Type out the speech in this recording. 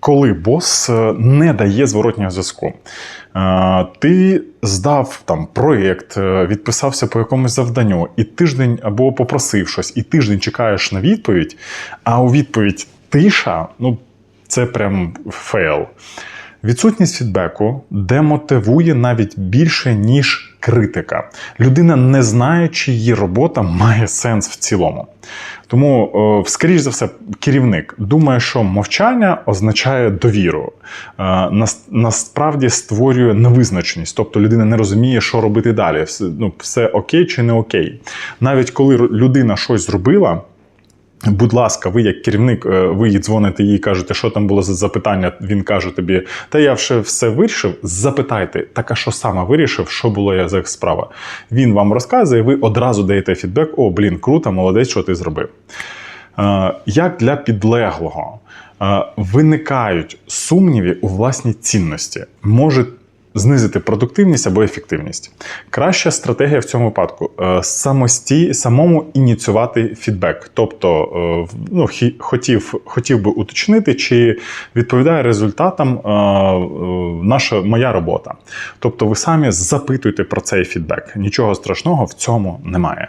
коли бос е, не дає зворотнього зв'язку. Е, Ти здав там проєкт, е, відписався по якомусь завданню, і тиждень або попросив щось, і тиждень чекаєш на відповідь, а у відповідь тиша, ну це прям фейл. Відсутність фідбеку демотивує навіть більше, ніж критика. Людина не знає, чи її робота має сенс в цілому. Тому, е, скоріш за все, керівник думає, що мовчання означає довіру. Е, Насправді створює невизначеність, тобто людина не розуміє, що робити далі. Ну, все окей чи не окей. Навіть коли людина щось зробила. Будь ласка, ви як керівник, е, ви їй дзвоните їй кажете, що там було за запитання. Він каже тобі, та я вже все вирішив. Запитайте, так а що саме вирішив, що було я за справа. Він вам розказує, ви одразу даєте фідбек: о, блін, круто, молодець, що ти зробив. Е, Як для підлеглого е, виникають сумніви у власній цінності, може знизити продуктивність або ефективність. Краща стратегія в цьому випадку е, самості, самому ініціювати фідбек. Тобто, е, ну, хотів, хотів би уточнити, чи відповідає результатам е, наша моя робота. Тобто, ви самі запитуєте про цей фідбек. Нічого страшного в цьому немає.